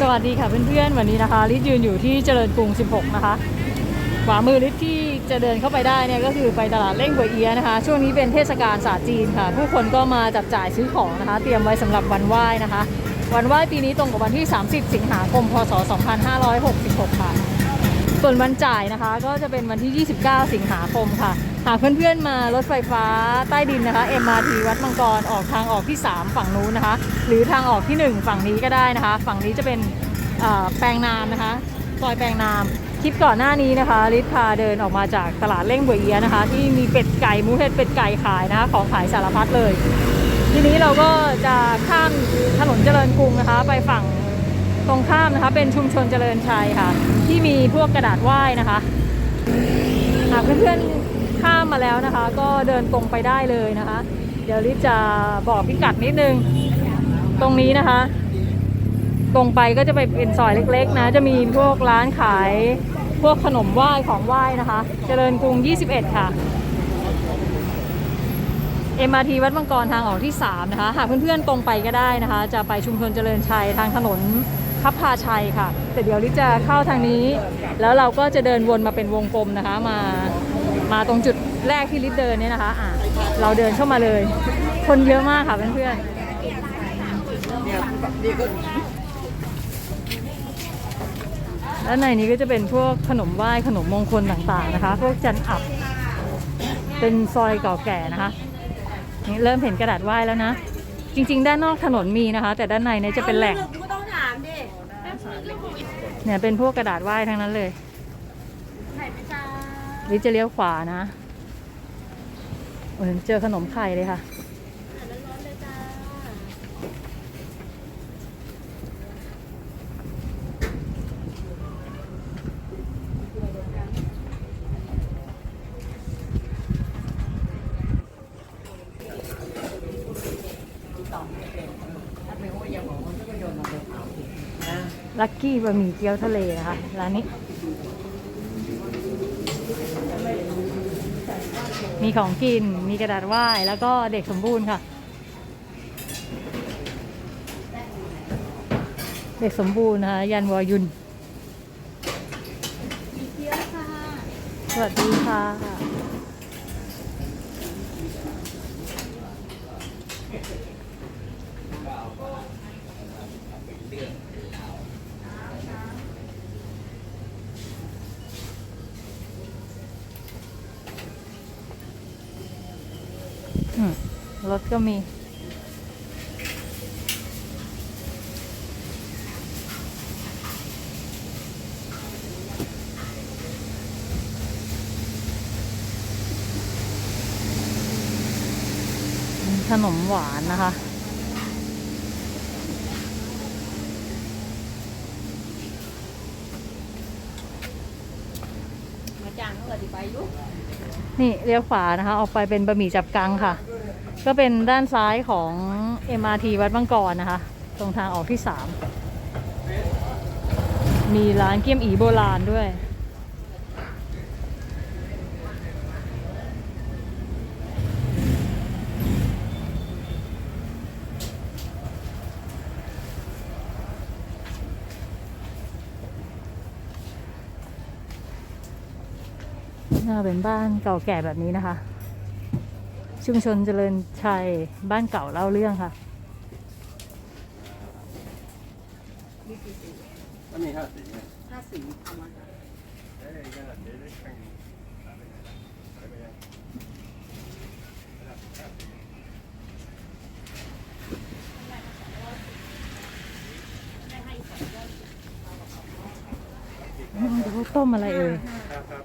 สวัสดีค่ะเพื่อนๆวันนี้นะคะลิศยืนอยู่ที่เจริญกรุง 16 นะคะขวามือลิศที่จะเดินเข้าไปได้เนี่ยก็คือไปตลาดเล่งบวเอียนะคะ ช่วงนี้เป็นเทศกาลศาสตร์จีนค่ะ ผู้คนก็มาจับจ่ายซื้อของนะคะ เตรียมไว้สำหรับวันไหว้นะคะ วันไหว้ปีนี้ตรงกับวันที่ 30 สิงหาคม พศ 2566 ค่ะ ส่วนวันจ่ายนะคะก็จะเป็นวันที่ 29 สิงหาคมค่ะ หากเพื่อนๆมารถไฟฟ้าใต้ดินนะคะ MRT วัดมังกรออกทางออกที่ 3 ฝั่งนู้นนะคะ หรือทางออกที่ 1 ฝั่งนี้ก็ได้นะคะ ฝั่งนี้จะเป็นแปลงนามนะคะซอยแปลงนามคลิปก่อนหน้านี้นะคะลิศพาเดินออกมาจากตลาดเล่งบวยเอียนะคะ ที่มีเป็ดไก่มูเห็ดเป็ดไก่ขายนะคะ ของขายสารพัดเลย ทีนี้เราก็จะข้ามถนนเจริญกรุงนะคะ ไปฝั่งตรงข้ามนะคะ เป็นชุมชนเจริญชัยค่ะ ที่มีพวกกระดาษไหว้นะคะหากเพื่อนๆ ข้ามมาแล้วนะคะ ก็เดินตรงไปได้เลยนะคะ เดี๋ยวลิจะบอกพิกัดนิดนึง ตรงนี้นะคะ ตรงไปก็จะไปเป็นซอยเล็ก ๆ นะ จะมีพวกร้านขายพวกขนมไหว้ของไหว้นะคะ เจริญกรุง 21 ค่ะ MRT วัดมังกรทางออกที่ 3 นะคะ หากเพื่อนๆตรงไปก็ได้นะคะ จะไปชุมชนเจริญชัยทางถนนพับพาชัยค่ะ แต่เดี๋ยวลิจะเข้าทางนี้ แล้วเราก็จะเดินวนมาเป็นวงกลมนะคะ มา มาตรงจุดแรกที่ลิศเดินเนี่ยนะคะอะเราเดินเข้ามาเลย คนเยอะมากค่ะเพื่อนๆแล้วในนี้ก็จะเป็นพวกขนมไหว้ขนมมงคลต่างๆนะคะ พวกจันอับ เป็นซอยเก่าแก่นะคะนี่เริ่มเห็นกระดาษไหว้แล้วนะ จริง ๆ ด้านนอกถนนมีนะคะ แต่ด้านในเนี่ยจะเป็นแหล่งเนี่ยเป็นพวกกระดาษไหว้ทั้งนั้นเลย ลิจะเลี้ยวขวานะโอ้ยเจอขนมไข่เลยค่ะร้อนๆจ้าลักกี้บะหมี่เกี๊ยวทะเลนะคะร้านนี้ มีของกิน มีกระดาษไหว้แล้วก็เด็กสมบูรณ์ค่ะ เด็กสมบูรณ์นะคะยันวอยุนมีเกี๊ยวค่ะสวัสดีค่ะ รถก็มี ขนมหวานนะคะมาจางเมื่อดีไปยุกนี่เลี้ยวขวานะคะ ออกไปเป็นบะหมี่จับกังค่ะ ก็เป็นด้านซ้ายของ MRT วัดบางกรนะคะ ตรงทางออกที่ 3 มีร้านเกี๊ยมอีโบราณด้วย น่าเป็นบ้านเก่าแก่แบบนี้นะคะ ชุมชนเจริญชัยบ้านเก่าเล่าเรื่องค่ะก็มีห้าสีห้าสีเอามาเอ้าดนี้ได้แข่งอะไรนี่เขาต้มอะไรเอ่ย ครับครับ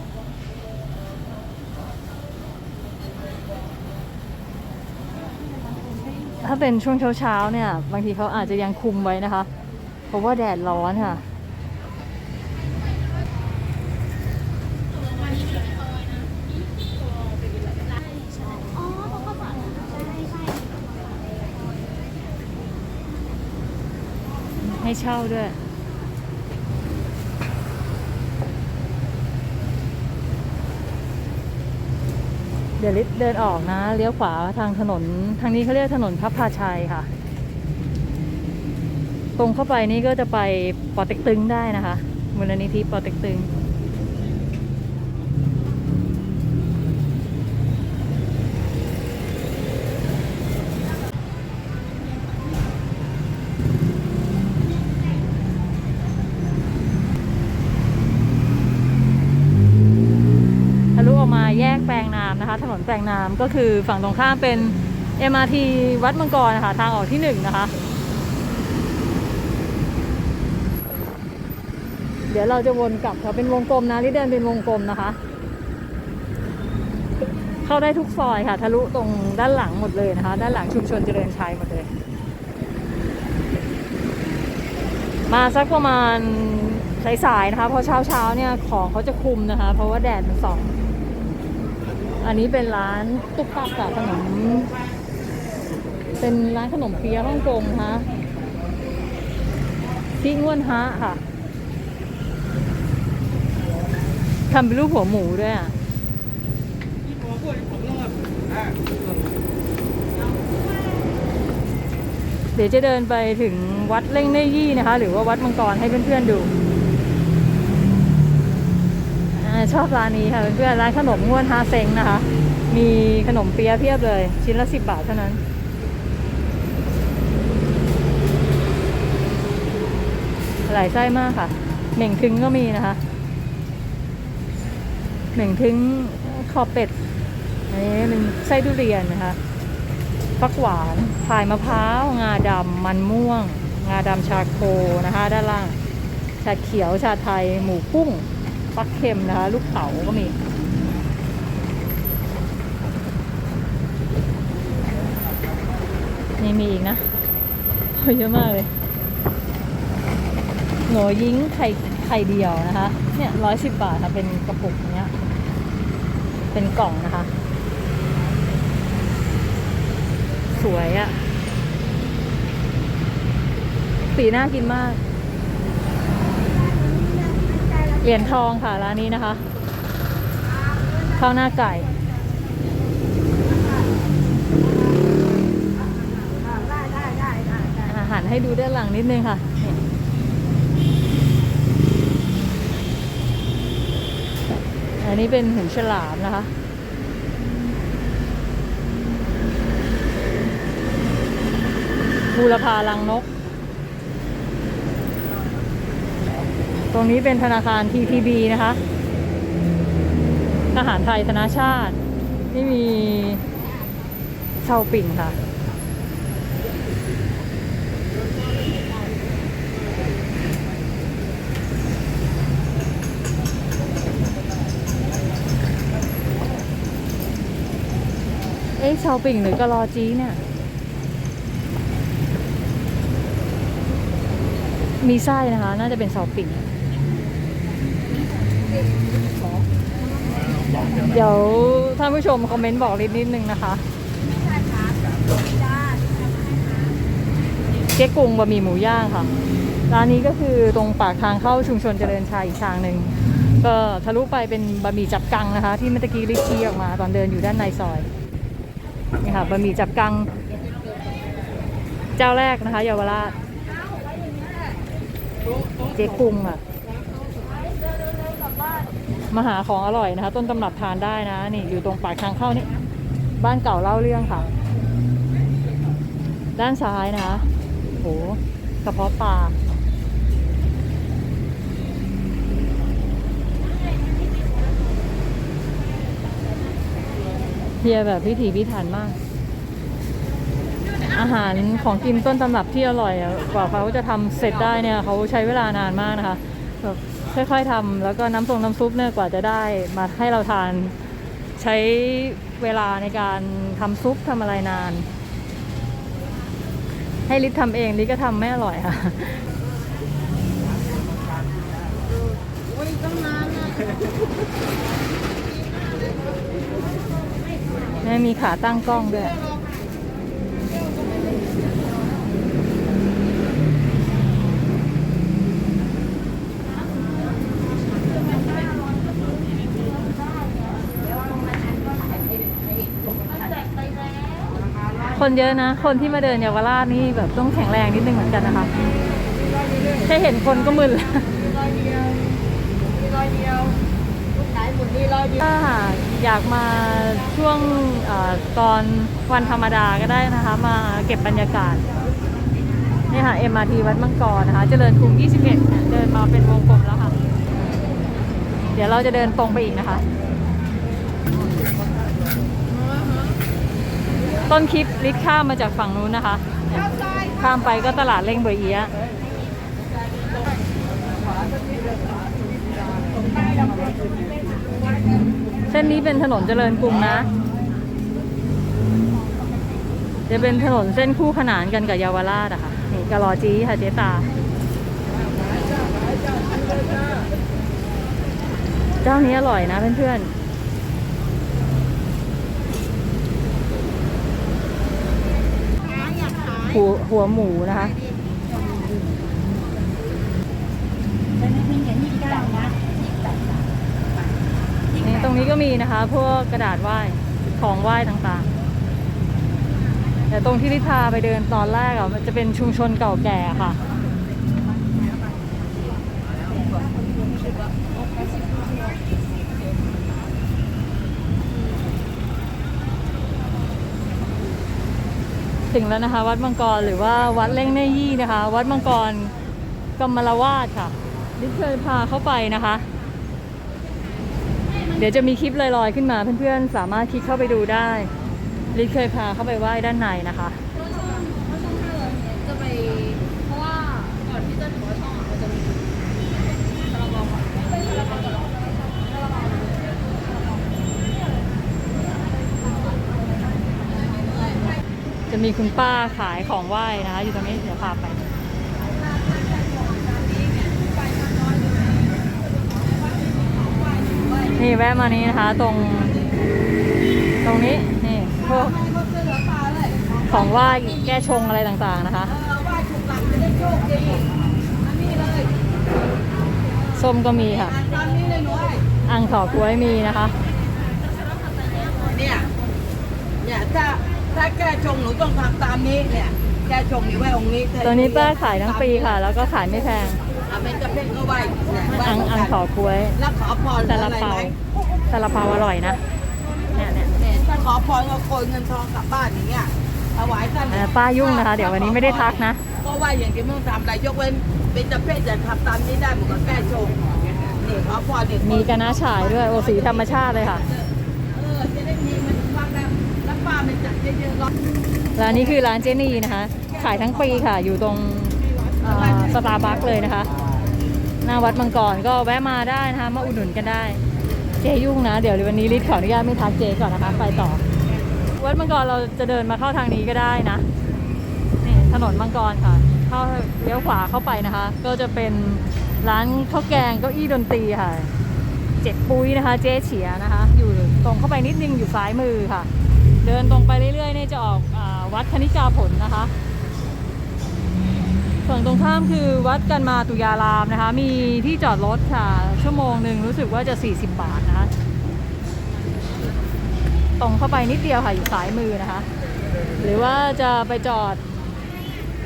ถ้าเป็นช่วงเช้าๆเนี่ย บางทีเขาอาจจะยังคุมไว้นะคะ เพราะว่าแดดร้อนค่ะ ให้เช่าด้วย เดี๋ยวลิศเดินออกนะ เลี้ยวขวาทางถนน ทางนี้เขาเรียกถนนพับพาชัยค่ะ ตรงเข้าไปนี่ก็จะไปปอเต็กตึงได้นะคะมูลนิธิปอเต็กตึง ปลงน้ำก็คือฝั่งตรงข้ามเป็น MRT วัดมังกรนะคะทางออกที่หนึ่งนะคะ เดี๋ยวเราจะวนกลับค่ะเป็นวงกลมนะที่เดินเป็นวงกลมนะคะ เข้าได้ทุกซอยค่ะ ทะลุตรงด้านหลังหมดเลยนะคะ ด้านหลังชุมชนเจริญชัยหมดเลย มาสักประมาณสายๆนะคะ เพราะเช้าเช้าๆเนี่ยของเขาจะคุมนะคะ เพราะว่าแดดมันส่อง อันนี้เป็นร้านตุ๊กตากับขนม เป็นร้านขนมเปี๊ยะฮ่องกงนะคะที่ง่วนฮะค่ะทำเป็นรูปหัวหมูด้วยอะเดี๋ยวจะเดินไปถึงวัดเล่งเน่ยี่นะคะ หรือว่าวัดมังกรให้เพื่อนๆดู ชอบร้านนี้ค่ะเพื่อนๆร้านขนมง่วนฮาเซ็งนะคะ มีขนมเปี๊ยะเพียบเลย ชิ้นละสิบบาทเท่านั้น หลายไส้มากค่ะเหม่งทึงก็มีนะคะเหม่งทึงคอเป็ดอันนี้เป็นไส้ทุเรียนนะคะฟักหวานพายมะพร้าว งาดำมันม่วง งาดำชาโคนะคะ ด้านล่าง ชาเขียวชาไทย หมูกุ้ง ฟักเค็มนะคะ ลูกเต๋าก็มี นี่มีอีกนะเยอะมากเลยหนูยิงไข่ไข่เดียวนะคะ เนี่ยร้อยสิบบาทค่ะ เป็นกระปุกเนี้ย เป็นกล่องนะคะ สวยอะสีน่ากินมาก เหรียญทองค่ะร้านนี้นะคะข้าวหน้าไก่อาหารให้ดูด้านหลังนิดนึงค่ะอันนี้เป็นหูฉลามนะคะบูรพาลังนก ตรงนี้เป็นธนาคาร TTB นะคะ ทหารไทยธนาชาติ นี่มีเชาปิ่งค่ะ เอ๊ะเชาปิ่งหรือกะลอจีเนี่ยมีไส้นะคะ น่าจะเป็นเสาปิ่ง เดี๋ยวท่านผู้ชมคอมเมนต์บอกลิดนิดนึงนะคะเจ๊กุ้งบะหมี่หมูย่างค่ะ ร้านนี้ก็คือตรงปากทางเข้าชุมชนเจริญชัยอีกทางหนึ่งก็ทะลุไปเป็นบะหมี่จับกังนะคะ ที่เมื่อกี้ลิชี้ออกมาตอนเดินอยู่ด้านในซอยนี่ค่ะบะหมี่จับกัง เจ้าแรกนะคะเยาวราชเจ๊กุ้งอะ มาหาของอร่อยนะคะ ต้นตำรับทานได้นะ นี่อยู่ตรงปากทางเข้านี่ บ้านเก่าเล่าเรื่องค่ะ ด้านซ้ายนะคะโหกระเพาะปลาเฮียแบบพิถีพิถันมาก อาหารของกินต้นตำรับที่อร่อยกว่าเขาจะทำเสร็จได้เนี่ยเขาใช้เวลานานมากนะคะแบบ ค่อยๆทำแล้วก็น้ำทรงน้ำซุปเนี่ยกว่าจะได้มาให้เราทานใช้เวลาในการทำซุปทำอะไรนาน ให้ลิศทำเองลิศก็ทำไม่อร่อยค่ะอุ้ยต้องนานนะแม่มีขาตั้งกล้องด้วย คนเยอะนะ คนที่มาเดินเยาวราชนี่แบบต้องแข็งแรงนิดนึงเหมือนกันนะคะแค่เห็นคนก็มึนแล้วร้อยเดียวมีร้อยเดียวลูกขายหมดนี่ร้อยเดียวถ้าอยากมาช่วงอตอนวันธรรมดาก็ได้นะคะ มาเก็บบรรยากาศนี่ค่ะ MRT วัดมังกรนะคะ เจริญกรุง 21เนี่ยเดินมาเป็นวงกลมแล้วค่ะ เดี๋ยวเราจะเดินตรงไปอีกนะคะ ต้นคลิปลิศข้ามมาจากฝั่งนู้นนะคะ ข้ามไปก็ตลาดเล่งเบยเอียเส้นนี้เป็นถนนเจริญกรุงนะ จะเป็นถนนเส้นคู่ขนานกันกับเยาวราชอะค่ะนี่กะลอจีค่ะเจตา เจ้านี้อร่อยนะเพื่อนๆ หัวหัวหมูนะคะนี่ตรงนี้ก็มีนะคะ พวกกระดาษไหว้ของไหว้ต่างๆ แต่ตรงที่ลิทาไปเดินตอนแรกอะมันจะเป็นชุมชนเก่าแก่ค่ะ ถึงแล้วนะคะ วัดมังกรหรือว่าวัดเล่งเนยี่นะคะ วัดมังกรกำมะละวาดค่ะลิศเคยพาเข้าไปนะคะ เดี๋ยวจะมีคลิปลอยๆขึ้นมาเพื่อนๆ สามารถคลิกเข้าไปดูได้ลิศเคยพาเข้าไปไหว้ด้านในนะคะ จะไป เพราะว่าก่อนที่จะถึงวัดช่องอะมันจะมีคาราบาวอะไม่คาราบาวก่อนหรอคาราบาว จะมีคุณป้าขายของไหว้นะคะ อยู่ตรงนี้เดี๋ยวพาไปนี่แวะมานี้นะคะ ตรง ตรงนี้นี่พวกของไหว้แก้ชงอะไรต่างๆนะคะส้มก็มีค่ะอังขอกล้วยมีนะคะเนี่ยเนี่ยถ้า ถ้าแก้ชงหนูต้องทำตามนี้เนี่ย แก้ชงนี่ไว้องค์นี้ตัวนี้ป้าขายทั้งปีค่ะ แล้วก็ขายไม่แพงอะเป็นกระเพ็นก็ไหว้เนี่ยไหว้อังเหมืนอังกันขอกล้วยแล้วขอพรซาลาอะไรเปาไหมซาลาเปาอร่อยนะเนี่ยเนี่ยเนี่ยถ้าขอพรก็โกยเงินทองกลับบ้านอย่างเงี้ยถวายท่านเอ่อป้ายุ่งนะคะ เดี๋ยววันนี้ไม่ได้ทักนะก็ไหว้อย่างที่มึงทำอะไรยกเว้นเป็นกระเพ็นจะทำตามนี้ได้เหมือนกับแก้ชงนี่ขอพรนี่มีกระนาฉายด้วยโอสีธรรมชาติเลยค่ะเออจะได้มี ร้านนี้คือร้านเจนี่นะคะ ขายทั้งปีค่ะ อยู่ตรงสตาร์บัคเลยนะคะ หน้าวัดมังกรก็แวะมาได้นะคะ มาอุดหนุนกันได้ เจยุ่งนะ เดี๋ยววันนี้ลิศขออนุญาตไม่ทักเจก่อนนะคะ ไปต่อ วัดมังกรเราจะเดินมาเข้าทางนี้ก็ได้นะ นี่ถนนมังกรค่ะ เข้าเลี้ยวขวาเข้าไปนะคะ ก็จะเป็นร้านข้าวแกงเก้าอี้ดนตรีค่ะ เจ็ดปุ้ยนะคะ เจ๊เฉียนะคะ อยู่ตรงเข้าไปนิดนึงอยู่ซ้ายมือค่ะ เดินตรงไปเรื่อยๆเนี่ยจะออกอวัดคณิกาผลนะคะส่วนตรงข้ามคือวัดกันมาตุยารามนะคะ มีที่จอดรถค่ะ ชั่วโมงหนึ่งรู้สึกว่าจะ 40 บาทนะคะ ตรงเข้าไปนิดเดียวค่ะอยู่ซ้ายมือนะคะ หรือว่าจะไปจอด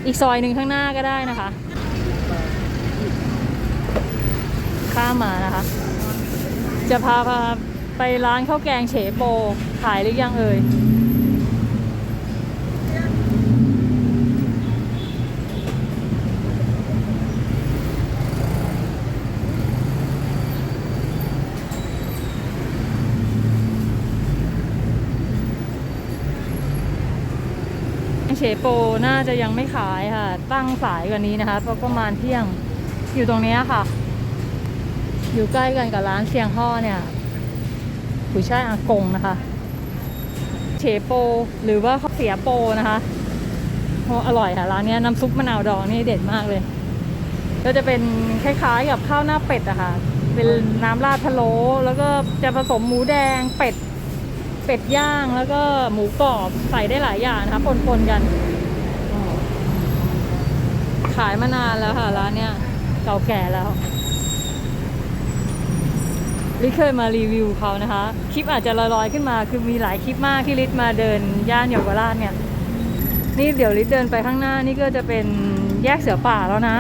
อีกซอยหนึ่งข้างหน้าก็ได้นะคะ ข้ามมานะคะ จะพาพาไปร้านข้าวแกงเฉโป ขายหรือยังเอ่ยเฉโปน่าจะยังไม่ขายค่ะ ตั้งสายกว่านี้นะคะเพราะประมาณเที่ยงอยู่ตรงนี้ค่ะ อยู่ใกล้กันกับร้านเชียงห่อเนี่ย กุยช่ายอากงนะคะ เฉโป หรือว่าข้าวเสียโปนะคะโอ้อร่อยค่ะร้านนี้น้ำซุปมะนาวดองนี่เด็ดมากเลย ก็จะเป็นคล้ายๆกับข้าวหน้าเป็ดอะค่ะ เป็นน้ำราดพะโล้แล้วก็จะผสมหมูแดงเป็ด เป็ดย่างแล้วก็หมูกรอบใส่ได้หลายอย่างนะคะปนๆกัน ขายมานานแล้วค่ะร้านเนี้ยเก่าแก่แล้ว ลิเคยมารีวิวเขานะคะ คลิปอาจจะลอยๆขึ้นมา คือมีหลายคลิปมากที่ลิศมาเดินย่านเยาวราชเนี่ย นี่เดี๋ยวลิศเดินไปข้างหน้านี่ก็จะเป็นแยกเสือป่าแล้วนะ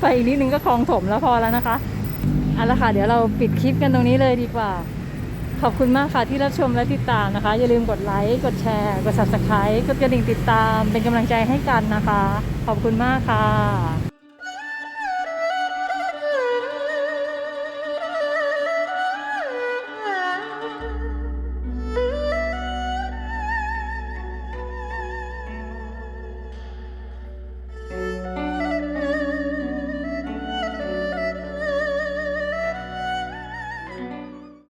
ไปอีกนิดนึงก็คลองถมแล้วพอแล้วนะคะเอาละค่ะ เดี๋ยวเราปิดคลิปกันตรงนี้เลยดีกว่า ขอบคุณมากค่ะที่รับชมและติดตามนะคะ อย่าลืมกดไลค์ กดแชร์ กด subscribe กดกระดิ่งติดตาม เป็นกำลังใจให้กันนะคะ ขอบคุณมากค่ะ